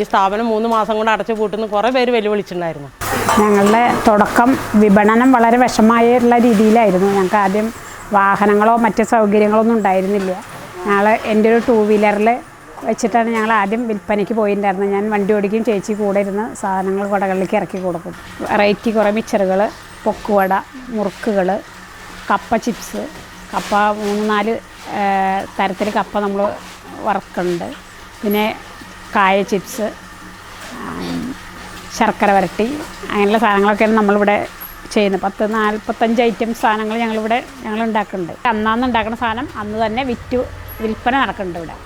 ഈ സ്ഥാപനം മൂന്ന് മാസം കൊണ്ട് അടച്ചു പൂട്ടുന്ന. കുറേ പേര് വെല്ലുവിളിച്ചിട്ടുണ്ടായിരുന്നു. ഞങ്ങളുടെ തുടക്കം വിപണനം വളരെ വിഷമായുള്ള രീതിയിലായിരുന്നു. ഞങ്ങൾക്ക് ആദ്യം വാഹനങ്ങളോ മറ്റ് സൗകര്യങ്ങളോ ഒന്നും ഉണ്ടായിരുന്നില്ല. ഞങ്ങൾ എന്റെ ഒരു ടൂ വീലറിൽ വെച്ചിട്ടാണ് ഞങ്ങൾ ആദ്യം വിൽപ്പനയ്ക്ക് പോയിട്ടുണ്ടായിരുന്നത് ഞാൻ വണ്ടി ഓടിക്കും ചേച്ചി കൂടെ ഇരുന്ന് സാധനങ്ങൾ കടകളിലേക്ക് ഇറക്കി കൊടുക്കും. വെറൈറ്റി കുറേ മിച്ചറുകൾ പൊക്കുവട മുറുക്കുകൾ കപ്പ ചിപ്സ് കപ്പ മൂന്ന് നാല് തരത്തിൽ കപ്പ നമ്മൾ വറക്കുന്നുണ്ട്. പിന്നെ കായ ചിപ്സ് ശർക്കര വരട്ടി അങ്ങനെയുള്ള സാധനങ്ങളൊക്കെയാണ് നമ്മളിവിടെ ചെയ്യുന്നത്. പത്ത് നാൽപ്പത്തഞ്ച് ഐറ്റം സാധനങ്ങൾ ഞങ്ങളിവിടെ ഞങ്ങൾ ഉണ്ടാക്കുന്നുണ്ട്. അന്നാന്ന് ഉണ്ടാക്കുന്ന സാധനം അന്ന് തന്നെ വിറ്റ് വിൽപ്പന നടക്കുന്നുണ്ട് ഇവിടെ.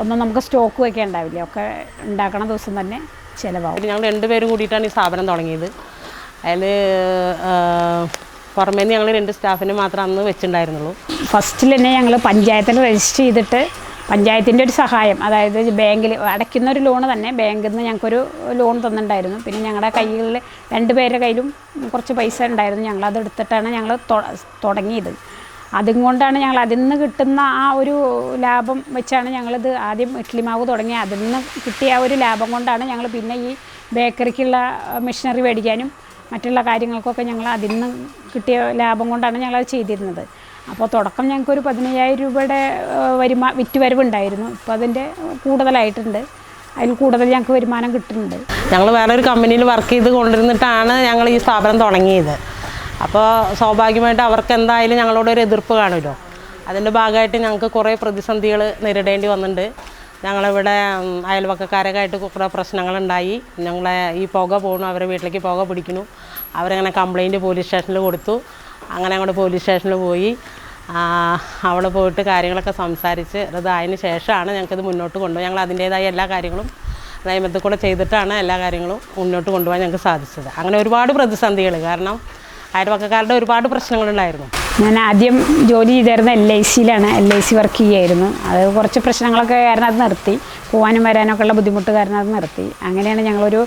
ഒന്നും നമുക്ക് സ്റ്റോക്ക് വയ്ക്കാൻ ഉണ്ടാവില്ല. ഒക്കെ ഉണ്ടാക്കണ ദിവസം തന്നെ ചിലവാകും ഞങ്ങൾ രണ്ടുപേരും കൂടിയിട്ടാണ് ഈ സ്ഥാപനം തുടങ്ങിയത്. അതിൽ പുറമേന്ന് ഞങ്ങൾ രണ്ട് സ്റ്റാഫിനെ മാത്രം അന്ന് വെച്ചിട്ടുണ്ടായിരുന്നുള്ളൂ. ഫസ്റ്റിൽ തന്നെ ഞങ്ങൾ പഞ്ചായത്തിൽ രജിസ്റ്റർ ചെയ്തിട്ട് പഞ്ചായത്തിന്റെ ഒരു സഹായം. അതായത് ബാങ്കിൽ അടയ്ക്കുന്ന ഒരു ലോണ് തന്നെ. ബാങ്കിൽ നിന്ന് ഞങ്ങൾക്കൊരു ലോൺ തന്നിട്ടുണ്ടായിരുന്നു. പിന്നെ ഞങ്ങളുടെ കൈകളിൽ രണ്ട് പേരുടെ കയ്യിലും കുറച്ച് പൈസ ഉണ്ടായിരുന്നു. ഞങ്ങളത് എടുത്തിട്ടാണ് ഞങ്ങൾ തുടങ്ങിയത്. അതും കൊണ്ടാണ് ഞങ്ങൾ അതിൽ നിന്ന് കിട്ടുന്ന ആ ഒരു ലാഭം വെച്ചാണ് ഞങ്ങളിത് ആദ്യം ഇഡ്ലി മാവ് തുടങ്ങി അതിൽ നിന്ന് കിട്ടിയ ആ ഒരു ലാഭം കൊണ്ടാണ് ഞങ്ങൾ പിന്നെ ഈ ബേക്കറിക്കുള്ള മെഷീനറി മേടിക്കാനും മറ്റുള്ള കാര്യങ്ങൾക്കൊക്കെ ഞങ്ങൾ അതിൽ നിന്ന് കിട്ടിയ ലാഭം കൊണ്ടാണ് ഞങ്ങളത് ചെയ്തിരുന്നത്. അപ്പോൾ തുടക്കം ഞങ്ങൾക്കൊരു പതിനയ്യായിരം രൂപയുടെ വരുമാ വിറ്റ് വരവുണ്ടായിരുന്നു. ഇപ്പോൾ അതിന്റെ കൂടുതലായിട്ടുണ്ട്. അതിൽ കൂടുതൽ ഞങ്ങൾക്ക് വരുമാനം കിട്ടുന്നുണ്ട്. ഞങ്ങൾ വേറൊരു കമ്പനിയിൽ വർക്ക് ചെയ്ത് കൊണ്ടിരുന്നിട്ടാണ് ഞങ്ങൾ ഈ സ്ഥാപനം തുടങ്ങിയത്. അപ്പോൾ സ്വാഭാവികമായിട്ട് അവർക്ക് എന്തായാലും ഞങ്ങളോട് ഒരു എതിർപ്പ് കാണുമല്ലോ. അതിന്റെ ഭാഗമായിട്ട് ഞങ്ങൾക്ക് കുറേ പ്രതിസന്ധികൾ നേരിടേണ്ടി വന്നിട്ടുണ്ട്. ഞങ്ങളിവിടെ അയൽവക്കക്കാരൊക്കെ ആയിട്ട് കുറേ പ്രശ്നങ്ങളുണ്ടായി. ഞങ്ങളെ ഈ പുക പോകണു അവരെ വീട്ടിലേക്ക് പുക പിടിക്കുന്നു. അവരങ്ങനെ കംപ്ലൈന്റ് പോലീസ് സ്റ്റേഷനിൽ കൊടുത്തു. അങ്ങനെ അങ്ങോട്ട് പോലീസ് സ്റ്റേഷനിൽ പോയി. അവിടെ പോയിട്ട് കാര്യങ്ങളൊക്കെ സംസാരിച്ച് ഇതായതിനു ശേഷമാണ് ഞങ്ങൾക്കിത് മുന്നോട്ട് കൊണ്ടുപോകാൻ ഞങ്ങൾ അതിന്റേതായ എല്ലാ കാര്യങ്ങളും നിയമത്തിൽ കൂടെ ചെയ്തിട്ടാണ് എല്ലാ കാര്യങ്ങളും മുന്നോട്ട് കൊണ്ടുപോകാൻ ഞങ്ങൾക്ക് സാധിച്ചത്. അങ്ങനെ ഒരുപാട് പ്രതിസന്ധികൾ കാരണം അയൽവക്കക്കാരുടെ ഒരുപാട് പ്രശ്നങ്ങളുണ്ടായിരുന്നു. ഞാൻ ആദ്യം ജോലി ചെയ്തിരുന്ന എൽ ഐ സിയിലാണ്. എൽ ഐ സി വർക്ക് ചെയ്യുമായിരുന്നു അത് കുറച്ച് പ്രശ്നങ്ങളൊക്കെ കാരണം അത് നിർത്തി. പോകാനും വരാനൊക്കെ ഉള്ള ബുദ്ധിമുട്ട് കാരണം അത് നിർത്തി. അങ്ങനെയാണ് ഞങ്ങളൊരു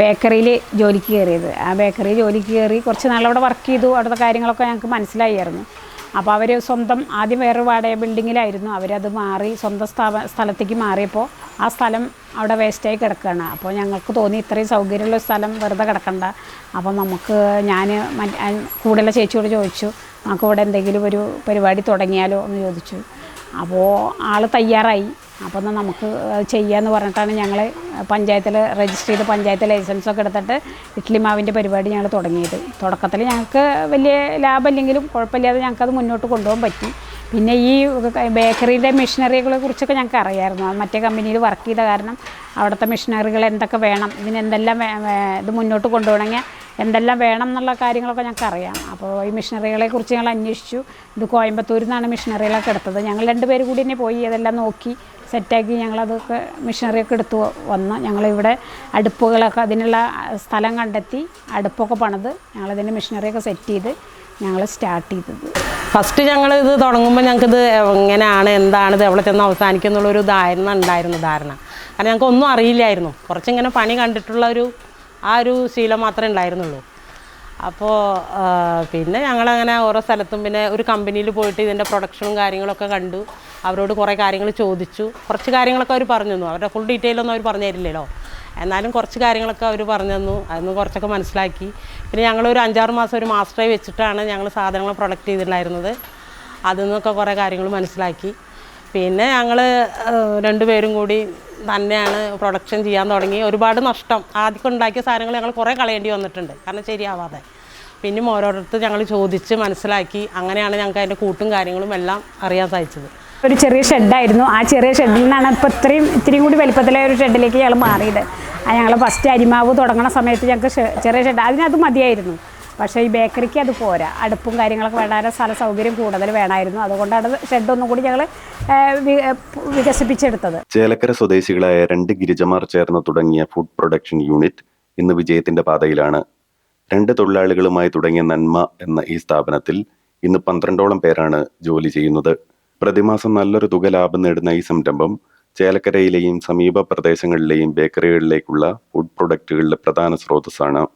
ബേക്കറിയിൽ ജോലിക്ക് കയറിയത്. ആ ബേക്കറിയിൽ ജോലിക്ക് കയറി കുറച്ച് നാളവിടെ വർക്ക് ചെയ്തു. അവിടുത്തെ കാര്യങ്ങളൊക്കെ ഞങ്ങൾക്ക് മനസ്സിലായിരുന്നു അപ്പോൾ അവർ സ്വന്തം ആദ്യം വേറെ വാടക ബിൽഡിങ്ങിലായിരുന്നു. അവരത് മാറി സ്വന്തം സ്ഥാപ സ്ഥലത്തേക്ക് മാറിയപ്പോൾ ആ സ്ഥലം അവിടെ വേസ്റ്റായി കിടക്കുകയാണ്. അപ്പോൾ ഞങ്ങൾക്ക് തോന്നി ഇത്രയും സൗകര്യമുള്ള സ്ഥലം വെറുതെ കിടക്കണ്ട. അപ്പോൾ നമുക്ക് ഞാൻ കൂടുതലുള്ള ചേച്ചിയോട് ചോദിച്ചു നമുക്ക് ഇവിടെ എന്തെങ്കിലും ഒരു പരിപാടി തുടങ്ങിയാലോ? എന്ന് ചോദിച്ചു. അപ്പോൾ ആൾ തയ്യാറായി. അപ്പോൾ എന്നാൽ നമുക്ക് ചെയ്യാമെന്ന് പറഞ്ഞിട്ടാണ് ഞങ്ങൾ പഞ്ചായത്തിൽ രജിസ്റ്റർ ചെയ്ത് പഞ്ചായത്ത് ലൈസൻസൊക്കെ എടുത്തിട്ട് ഇഡ്ലി മാവിന്റെ പരിപാടി ഞങ്ങൾ തുടങ്ങിയത്. തുടക്കത്തിൽ ഞങ്ങൾക്ക് വലിയ ലാഭമില്ലെങ്കിലും കുഴപ്പമില്ലാതെ ഞങ്ങൾക്കത് മുന്നോട്ട് കൊണ്ടുപോകാൻ പറ്റി. പിന്നെ ഈ ബേക്കറിയുടെ മെഷീനറികളെ കുറിച്ചൊക്കെ ഞങ്ങൾക്ക് അറിയാമായിരുന്നു അത് മറ്റേ കമ്പനിയിൽ വർക്ക് ചെയ്ത കാരണം അവിടുത്തെ മെഷീനറികൾ എന്തൊക്കെ വേണം ഇതിന് എന്തെല്ലാം ഇത് മുന്നോട്ട് കൊണ്ടുപോകണമെങ്കിൽ എന്തെല്ലാം വേണം എന്നുള്ള കാര്യങ്ങളൊക്കെ ഞങ്ങൾക്ക് അറിയാം. അപ്പോൾ ഈ മെഷീനറികളെ കുറിച്ച് ഞങ്ങൾ അന്വേഷിച്ചു. ഇത് കോയമ്പത്തൂരിൽ നിന്നാണ് മെഷീനറികളൊക്കെ എടുത്തത്. ഞങ്ങൾ രണ്ടുപേരും കൂടി തന്നെ പോയി അതെല്ലാം നോക്കി സെറ്റാക്കി ഞങ്ങളതൊക്കെ മെഷീനറിയൊക്കെ എടുത്തു വന്ന്. ഞങ്ങളിവിടെ അടുപ്പുകളൊക്കെ അതിനുള്ള സ്ഥലം കണ്ടെത്തി അടുപ്പൊക്കെ പണിത് ഞങ്ങളതിന്റെ മെഷീനറിയൊക്കെ സെറ്റ് ചെയ്ത് ഞങ്ങൾ സ്റ്റാർട്ട് ചെയ്തത്. ഫസ്റ്റ് ഞങ്ങൾ ഇത് തുടങ്ങുമ്പോൾ ഞങ്ങൾക്കിത് എങ്ങനെയാണ് എന്താണ് ഇത് എവിടെ ചെന്ന് അവസാനിക്കും എന്നുള്ളൊരു ധാരണ ഉണ്ടായിരുന്നു ധാരണ. കാരണം ഞങ്ങൾക്ക് ഒന്നും അറിയില്ലായിരുന്നു. കുറച്ചിങ്ങനെ പണി കണ്ടിട്ടുള്ള ഒരു ആ ഒരു ശീലം മാത്രമേ ഉണ്ടായിരുന്നുള്ളൂ. അപ്പോൾ പിന്നെ ഞങ്ങളങ്ങനെ ഓരോ സ്ഥലത്തും പിന്നെ ഒരു കമ്പനിയിൽ പോയിട്ട് ഇതിന്റെ പ്രൊഡക്ഷനും കാര്യങ്ങളൊക്കെ കണ്ടു. അവരോട് കുറേ കാര്യങ്ങൾ ചോദിച്ചു. കുറച്ച് കാര്യങ്ങളൊക്കെ അവർ പറഞ്ഞു തന്നു. അവരുടെ ഫുൾ ഡീറ്റെയിൽ ഒന്നും അവർ പറഞ്ഞു തരില്ലല്ലോ. എന്നാലും കുറച്ച് കാര്യങ്ങളൊക്കെ അവർ പറഞ്ഞു തന്നു. അതൊന്ന് കുറച്ചൊക്കെ മനസ്സിലാക്കി. പിന്നെ ഞങ്ങളൊരു അഞ്ചാറ് മാസം ഒരു മാസ്റ്ററായി വെച്ചിട്ടാണ് ഞങ്ങൾ സാധനങ്ങൾ പ്രൊഡക്റ്റ് ചെയ്തിട്ടുണ്ടായിരുന്നത്. അതിൽ നിന്നൊക്കെ കുറേ കാര്യങ്ങൾ മനസ്സിലാക്കി. പിന്നെ ഞങ്ങൾ രണ്ടുപേരും കൂടി തന്നെയാണ് പ്രൊഡക്ഷൻ ചെയ്യാൻ തുടങ്ങി. ഒരുപാട് നഷ്ടം. ആദ്യം ഉണ്ടാക്കിയ സാധനങ്ങൾ ഞങ്ങൾ കുറേ കളയേണ്ടി വന്നിട്ടുണ്ട്. കാരണം ശരിയാവാതെ. പിന്നെ ഓരോരുത്തർ ഞങ്ങൾ ചോദിച്ച് മനസ്സിലാക്കി. അങ്ങനെയാണ് ഞങ്ങൾക്ക് അതിന്റെ കൂട്ടും കാര്യങ്ങളും എല്ലാം അറിയാൻ സാധിച്ചത്. ഒരു ചെറിയ ഷെഡായിരുന്നു ആ ചെറിയ ഷെഡിൽ നിന്നാണ് ഇപ്പോൾ ഇത്രയും ഇത്രയും കൂടി വലിപ്പത്തിലെ ഒരു ഷെഡിലേക്ക് ഞങ്ങൾ മാറിയത്. ഞങ്ങൾ ഫസ്റ്റ് അരിമാവ് തുടങ്ങുന്ന സമയത്ത് ഞങ്ങൾക്ക് ചെറിയ ഷെഡ് അതിനത് മതിയായിരുന്നു. പക്ഷേ ഈ ബേക്കറിക്ക് അത് പോരാ. അടുപ്പും കാര്യങ്ങളൊക്കെ വേണ്ടാതെ സ്ഥല സൗകര്യം കൂടുതൽ വേണമായിരുന്നു അതുകൊണ്ടാണ് ഷെഡ് ഒന്നും കൂടി ഞങ്ങൾ വികസിപ്പിച്ചെടുത്തത്. ചേലക്കര സ്വദേശികളായ രണ്ട് ഗിരിജമാർ ചേർന്ന് തുടങ്ങിയ ഫുഡ് പ്രൊഡക്ഷൻ യൂണിറ്റ് ഇന്ന് വിജയത്തിന്റെ പാതയിലാണ്. രണ്ട് തൊഴിലാളികളുമായി തുടങ്ങിയ നന്മ എന്ന ഈ സ്ഥാപനത്തിൽ ഇന്ന് പന്ത്രണ്ടോളം പേരാണ് ജോലി ചെയ്യുന്നത്. പ്രതിമാസം നല്ലൊരു തുക ലാഭം നേടുന്ന ഈ സംരംഭം ചേലക്കരയിലെയും സമീപ പ്രദേശങ്ങളിലെയും ബേക്കറികളിലേക്കുള്ള ഫുഡ് പ്രൊഡക്റ്റുകളുടെ പ്രധാന സ്രോതസ്സാണ്